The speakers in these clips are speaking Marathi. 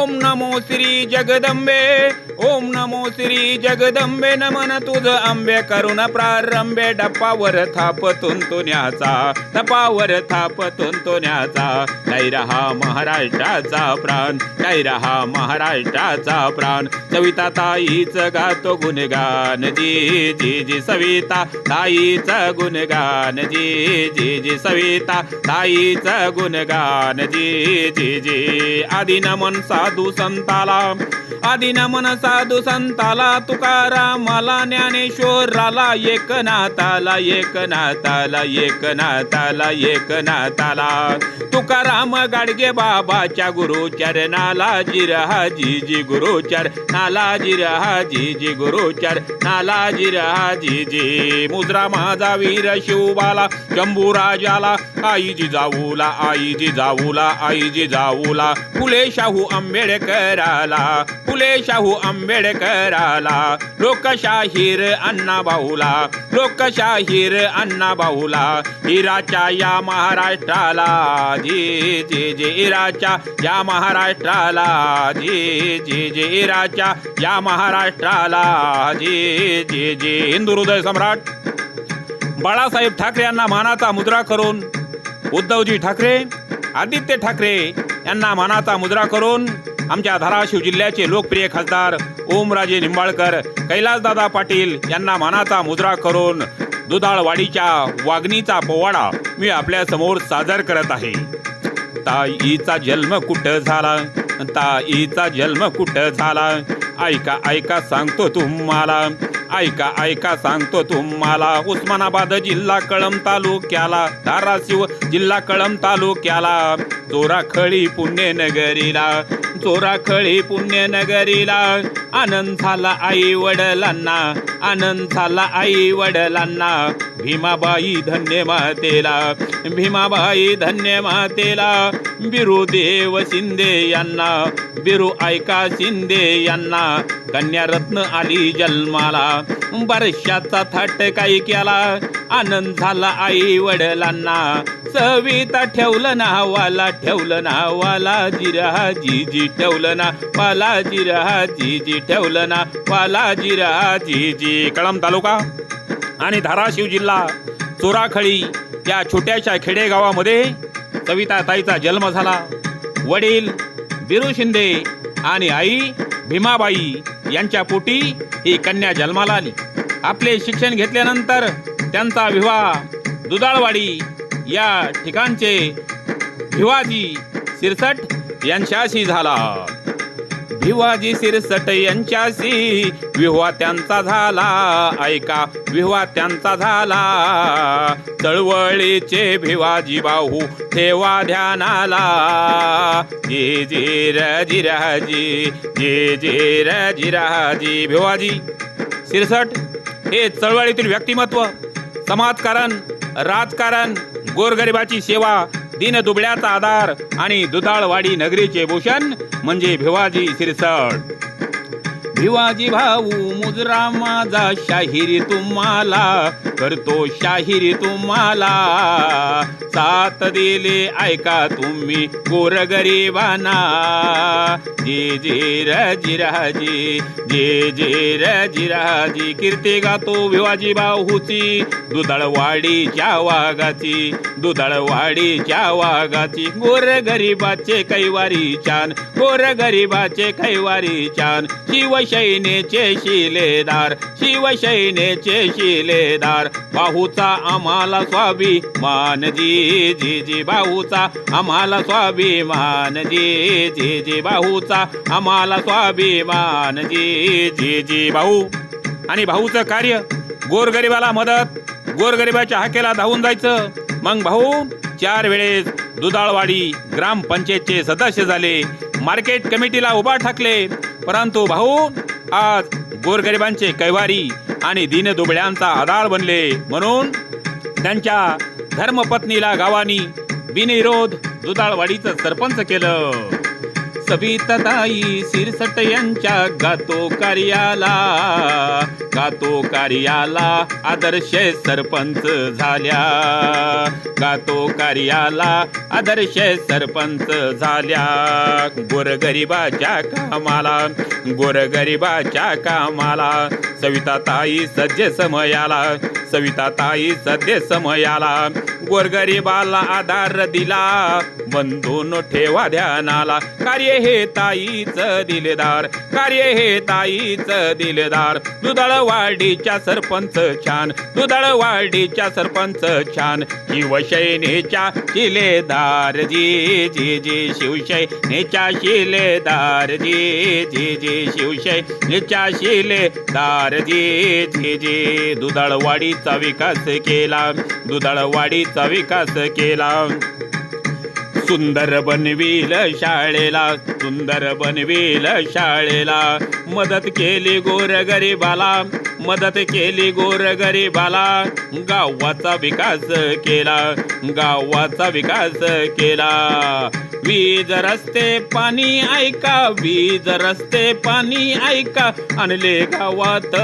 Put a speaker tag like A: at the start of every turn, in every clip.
A: ओम नमो श्री जगदंबे. ओम नमो श्री जगदंबे. नमन तुझ आंबे. करुण प्रारंभे. डप्पावर थापतून तो न्याचा. डप्पावर थापतून तो न्याचा. काय रहा महाराष्ट्राचा प्राण. नाही रहा महाराष्ट्राचा प्राण. सविता ताईच गातो गुणगान. जी जी जी सविता ताईच गुणगान. जी जी जी सविता ताईच गुणगान. जी जी जी आदि नमन साधू संताला. आदिन मन साधू संताला तुकारामाला ज्ञानेश्वराला एकनाथाला एकनाथाला एकनाथाला एकनाथाला. तुकाराम गाडगे बाबाच्या गुरु चरणाला जिरहा जी गुरुचर नाला जिरहा जी गुरुचर नालाजी जिरहा जी. मुद्रा माझा वीर शिवबाला शंभू राजाला आई जाऊला आई जी जाऊला आई जाऊला. फुले शाहू आंबेडकराला फुले शाहू आंबेडकराला लोकशाहीर अण्णा भाऊला लोकशाहीर अण्णा भाऊला हिराच्या या महाराष्ट्राला जी जी जे इराच्या या महाराष्ट्राला जी जी जे इराच्या या महाराष्ट्राला जी जी जी हिंदू हृदय सम्राट. बाळासाहेब ठाकरे यांना मानाचा मुद्रा करून उद्धवजी ठाकरे आदित्य ठाकरे यांना मानाचा मुद्रा करून आमच्या धाराशिव जिल्ह्याचे लोकप्रिय खासदार ओमराजे निंबाळकर कैलासदादा पाटील यांना मानाचा मुद्रा करून दुधाळवाडीच्या वागणीचा पोवाडा मी आपल्यासमोर सादर करत आहे. ताईचा जन्म कुठं झाला? ताईचा जन्म कुठं झाला? ऐका ऐका सांगतो तुम्हाला. ऐका ऐका सांगतो तुम्हाला. उस्मानाबाद जिल्हा कळम तालुक्याला धाराशिव जिल्हा कळम तालुक्याला चोराखळी पुण्यनगरीला. चोराखळी पुण्यनगरीला आनंद झाला आई वडिलांना आनंद झाला आई वडिलांना भीमाबाई धन्य मातेला भीमाबाई धन्य मातेला बिरुदेव शिंदे यांना बिरू ऐका शिंदे यांना कन्यारत्न आली जन्माला बरशाचा थाट काही केला आनंद झाला आई वडिलांना सविता ठेवलं नावाला ठेवलं नावाला जिरा जी जी ठेवलं ना वाला जिरा जी जी ठेवलं ना वाला जिरा कळंब तालुका आणि धाराशिव जिल्हा. चोराखळी या छोट्याशा खेडेगावामध्ये सविता ताईचा जन्म झाला. वडील बिरू शिंदे आणि आई भीमाबाई यांच्या पोटी ही कन्या जन्माला आली. आपले शिक्षण घेतल्यानंतर त्यांचा विवाह दुधाळवाडी या ठिकाणचे भिवाजी सिरसट यांच्याशी झाला. भिवाजी सिरसट यांच्याशी. विवाह त्यांचा झाला ऐका विवाह त्यांचा झाला. चळवळीचे भिवाजी बाहू ठेवा ध्यानाला. जे जी र जी झिर जी भिवाजी सिरसट हे चळवळीतील व्यक्तिमत्व समाजकारण राजकारण गोरगरिबाची सेवा दिन दुबळ्याचा आधार आणि दुधाळवाडी नगरीचे भूषण म्हणजे भिवाजी सिरसड शिवाजी भाऊ मुजरा माझा शाहिरी तुम्हाला करतो शाहिरी तुम्हाला. साथ दिले ऐका तुम्ही गोरगरिबांना. जे जे र जिराजी जे जे र जिराजी कीर्ती गातो भिवाजी भाऊची. दुधाळवाडीच्या वाघाची दुधाळवाडीच्या वाघाची. गोरगरिबाचे कैवारी छान गोरगरिबाचे कैवारी छान शिवसैनेचे शिलेदार शिवशैनेचे शिलेदार. बाहूचा आम्हाला स्वाभिमान जी जी जी बाहूचा आम्हाला स्वाभिमान जी जी जी बाहूचा आम्हाला स्वाभिमान जी जी जी भाऊ. आणि भाऊचं कार्य गोरगरिबाला मदत गोरगरिबाच्या हाकेला धावून जायचं. मग भाऊ चार वेळेस दुधाळवाडी ग्रामपंचायतचे सदस्य झाले मार्केट कमिटीला उभा ठाकले परंतु भाऊ आज गोरगरिबांचे कैवारी आणि दीनदुबळ्यांचा आधार बनले म्हणून त्यांच्या धर्मपत्नीला गावानी बिनविरोध दुधाळवाडीचं सरपंच केलं. सविताताई सिरसट यांच्या गातो कार्याला गातो कार्याला आदर्श सरपंच झाल्या. गातो कार्याला आदर्श सरपंच झाल्या. गोरगरिबाच्या कामाला गोरगरिबाच्या कामाला. सविताताई सज्ज समयाला सविताताई सद्य समयाला. गोरगरीबाला आधार दिला. बंधून ठेवा ध्यानाला. कार्य हे ताईच दिलेदार. कार्य हे ताईच दिलेदार. दुधाळवाडीच्या सरपंच छान. दुधाळवाडीच्या सरपंच छान. शिवसेनेच्या शिलेदार. जी जी जी शिवसेनेच्या शिलेदार. जी जी जी शिवसेनेच्या शिलेदार. जी जी जी दुधाळवाडीचा विकास केला. दुधाळवाडीचा विकास केला. सुंदर बनविल शाळेला सुंदर बनविल शाळेला. मदत केली गोरगरिबाला. मदत केली गोरगरिबाला. गावाचा विकास केला. गावाचा विकास केला. वीज रस्ते पाणी ऐका. वीज रस्ते पाणी ऐका. आणले गावात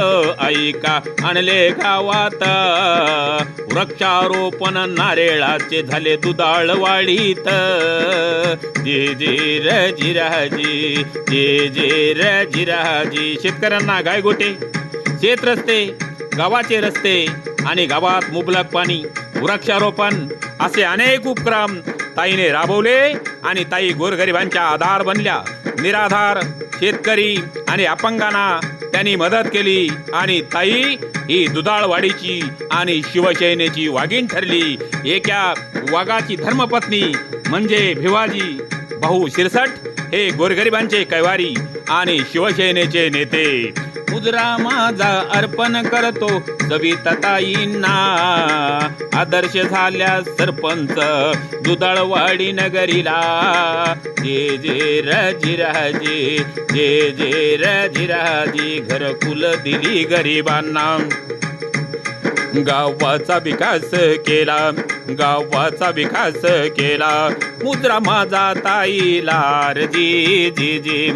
A: ऐका. आणले गावात. वृक्षारोपण नारेळाचे झाले दुधाळवाडीत. जे जे र जिराजी जे. जे र जिराजी शेतकऱ्यांना गायगोटे शेत रस्ते गावाचे रस्ते आणि गावात मुबलक पाणी वृक्षारोपण असे अनेक उपक्रम ताईने राबवले आणि ताई गोरगरिबांच्या आधार बनल्या. निराधार शेतकरी आणि अपंगांना त्यांनी मदत केली आणि ताई ही दुधाळवाडीची आणि शिवसेनेची वाघीण ठरली. एका वाघाची धर्मपत्नी म्हणजे भिवाजी भाऊ शिरसट हे गोरगरिबांचे कैवारी आणि शिवसेनेचे नेते. मुद्रा माझा अर्पण करतो सविताताईंना. आदर्श झाल्या सरपंच दुधाळवाडी नगरीला. जे जे रजिराजी जे जे रजिराजी घरकुल दिली गरिबांना. गावाचा विकास केला गावाचा विकास केला. मुजरा माझा ताई लार जी जी जी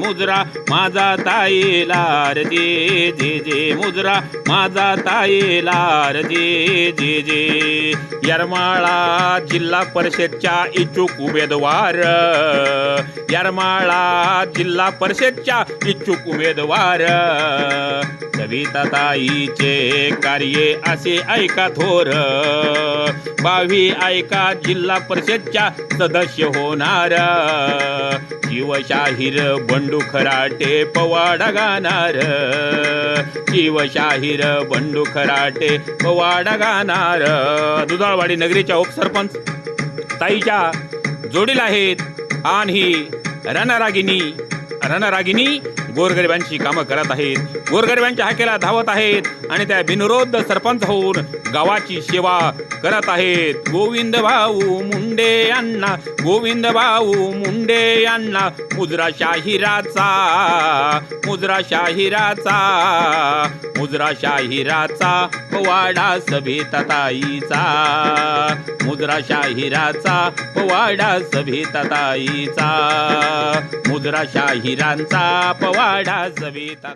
A: माझा ताई लार जी जी जी माझा ताई लारजी जी जी. यरमाळा जिल्हा परिषदच्या इच्छुक उमेदवार यरमाळा जिल्हा परिषदच्या इच्छुक उमेदवार. सविताताईचे कार्य असे ऐका थोर. बावी ऐका जिल्हा परिषदच्या सदस्य होणार. शिवशाहीर बंडू खराटे पवाडा गाणार. शिवशाहीर बंडू खराटे पवाडा गाणार. दुधाळवाडी नगरीच्या उपसरपंच ताईच्या जोडीला आहेत आणि रणरागिनी रणरागिनी गोरगरिबांची कामं करत आहेत. गोरगरिबांच्या हाकेला धावत आहेत आणि त्या बिनरोध सरपंच होऊन गावाची सेवा करत आहेत. गोविंद भाऊ मुंडे यांना गोविंद भाऊ मुंडे यांना मुजरा शाहिराचा मुजरा शाहिराचा मुजरा शाहिराचा वाडा सभेताईचा मुजरा शाहिराचा पवाडा सभेताईचा मुजरा शाहिरांचा पवाडा सभेता